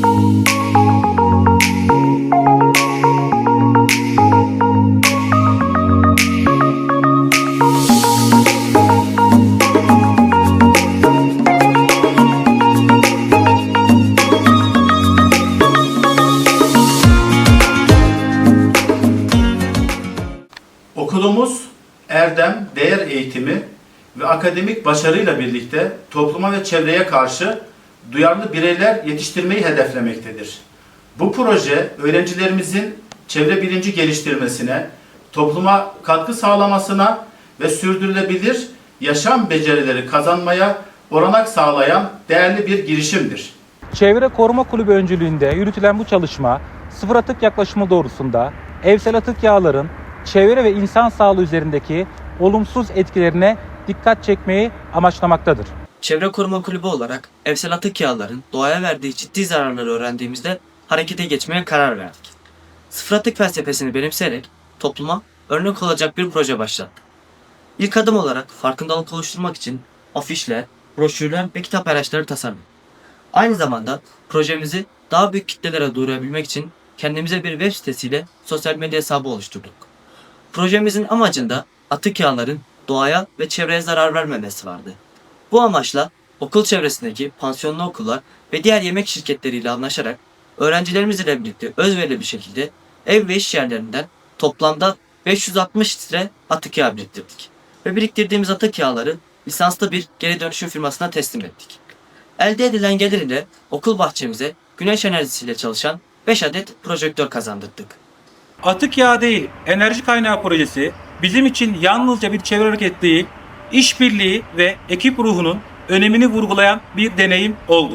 Okulumuz erdem, değer eğitimi ve akademik başarıyla birlikte topluma ve çevreye karşı duyarlı bireyler yetiştirmeyi hedeflemektedir. Bu proje öğrencilerimizin çevre bilinci geliştirmesine, topluma katkı sağlamasına ve sürdürülebilir yaşam becerileri kazanmaya olanak sağlayan değerli bir girişimdir. Çevre Koruma Kulübü öncülüğünde yürütülen bu çalışma sıfır atık yaklaşımı doğrusunda evsel atık yağların çevre ve insan sağlığı üzerindeki olumsuz etkilerine dikkat çekmeyi amaçlamaktadır. Çevre Koruma Kulübü olarak evsel atık yağların doğaya verdiği ciddi zararları öğrendiğimizde harekete geçmeye karar verdik. Sıfır atık felsefesini benimseyerek topluma örnek olacak bir proje başlattık. İlk adım olarak farkındalık oluşturmak için afişler, broşürler ve kitap araçları tasarladık. Aynı zamanda projemizi daha büyük kitlelere duyurabilmek için kendimize bir web sitesiyle sosyal medya hesabı oluşturduk. Projemizin amacında atık yağların doğaya ve çevreye zarar vermemesi vardı. Bu amaçla okul çevresindeki pansiyonlu okullar ve diğer yemek şirketleriyle anlaşarak öğrencilerimiz ile birlikte özverili bir şekilde ev ve iş yerlerinden toplamda 560 litre atık yağ biriktirdik. Ve biriktirdiğimiz atık yağları lisanslı bir geri dönüşüm firmasına teslim ettik. Elde edilen gelir ile okul bahçemize güneş enerjisiyle çalışan 5 adet projektör kazandırdık. Atık yağ değil, enerji kaynağı projesi bizim için yalnızca bir çevre hareket değil, işbirliği ve ekip ruhunun önemini vurgulayan bir deneyim oldu.